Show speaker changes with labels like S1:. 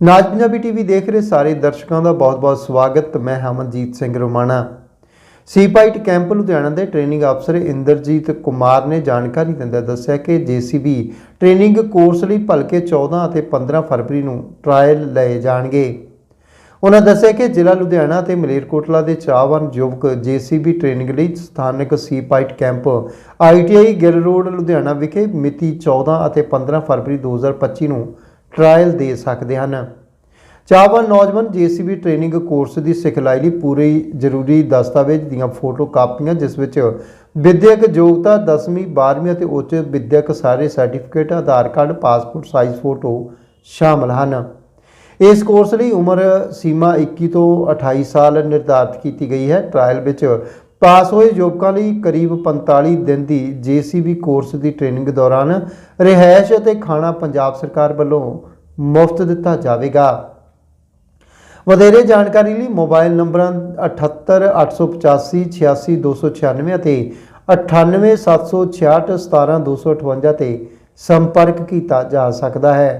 S1: ਨਾਜ Punjabi TV ਦੇਖ ਰਹੇ ਸਾਰੇ ਦਰਸ਼ਕਾਂ ਦਾ ਬਹੁਤ-ਬਹੁਤ ਸਵਾਗਤ। ਮੈਂ ਹਮਨਜੀਤ ਸਿੰਘ ਰੋਮਾਣਾ। ਸੀਪਾਈਟ ਕੈਂਪ ਲੁਧਿਆਣਾ ਦੇ ਟ੍ਰੇਨਿੰਗ ਅਫਸਰ ਇੰਦਰਜੀਤ ਕੁਮਾਰ ਨੇ ਜਾਣਕਾਰੀ ਦਿੰਦਿਆਂ ਦੱਸਿਆ ਕਿ ਜੀਸੀਬੀ ਟ੍ਰੇਨਿੰਗ ਕੋਰਸ ਲਈ ਭਲਕੇ 14 ਅਤੇ 15 ਫਰਵਰੀ ਨੂੰ ਟਰਾਇਲ ਲਏ ਜਾਣਗੇ। ਉਹਨਾਂ ਦੱਸਿਆ ਕਿ ਜ਼ਿਲ੍ਹਾ ਲੁਧਿਆਣਾ ਤੇ ਮਲੇਰਕੋਟਲਾ ਦੇ ਚਾਹਵਾਨ ਯੁਵਕ ਜੀਸੀਬੀ ਟ੍ਰੇਨਿੰਗ ਲਈ ਸਥਾਨਕ CPYTE camp ITI Gill road, Ludhiana ਵਿਖੇ ਮਿਤੀ 14 ਅਤੇ 15 ਫਰਵਰੀ 2025 ਨੂੰ ਟਰਾਇਲ ਦੇ ਸਕਦੇ ਹਨ। ਚਾਹਵਾਨ ਨੌਜਵਾਨ ਜੀਸੀਬੀ ਟ੍ਰੇਨਿੰਗ ਕੋਰਸ ਦੀ ਸਿਖਲਾਈ ਲਈ ਪੂਰੀ ਜ਼ਰੂਰੀ ਦਸਤਾਵੇਜ਼ ਦੀਆਂ ਫੋਟੋ ਕਾਪੀਆਂ, ਜਿਸ ਵਿੱਚ ਵਿਦਿਅਕ ਯੋਗਤਾ 10ਵੀਂ 12ਵੀਂ ਅਤੇ ਉੱਚ ਵਿਦਿਅਕ ਸਾਰੇ certificate Aadhaar card passport size photo ਸ਼ਾਮਲ ਹਨ। ਇਸ ਕੋਰਸ ਲਈ ਉਮਰ ਸੀਮਾ 21 ਤੋਂ 28 ਸਾਲ ਨਿਰਧਾਰਤ ਕੀਤੀ ਗਈ ਹੈ। ਟ੍ਰਾਇਲ ਵਿੱਚ ਪਾਸ ਹੋਏ ਯੁਵਕਾਂ ਲਈ ਕਰੀਬ 45 ਦਿਨ ਦੀ ਜੀਸੀਬੀ ਕੋਰਸ ਦੀ ਟ੍ਰੇਨਿੰਗ ਦੌਰਾਨ ਰਿਹਾਇਸ਼ ਅਤੇ ਖਾਣਾ ਪੰਜਾਬ ਸਰਕਾਰ ਵੱਲੋਂ ਮੁਫਤ ਦਿੱਤਾ ਜਾਵੇਗਾ। ਵਧੇਰੇ ਜਾਣਕਾਰੀ ਲਈ ਮੋਬਾਈਲ ਨੰਬਰਾਂ 78885 86296 ਅਤੇ 98766 17258 ਤੇ ਸੰਪਰਕ ਕੀਤਾ ਜਾ ਸਕਦਾ ਹੈ।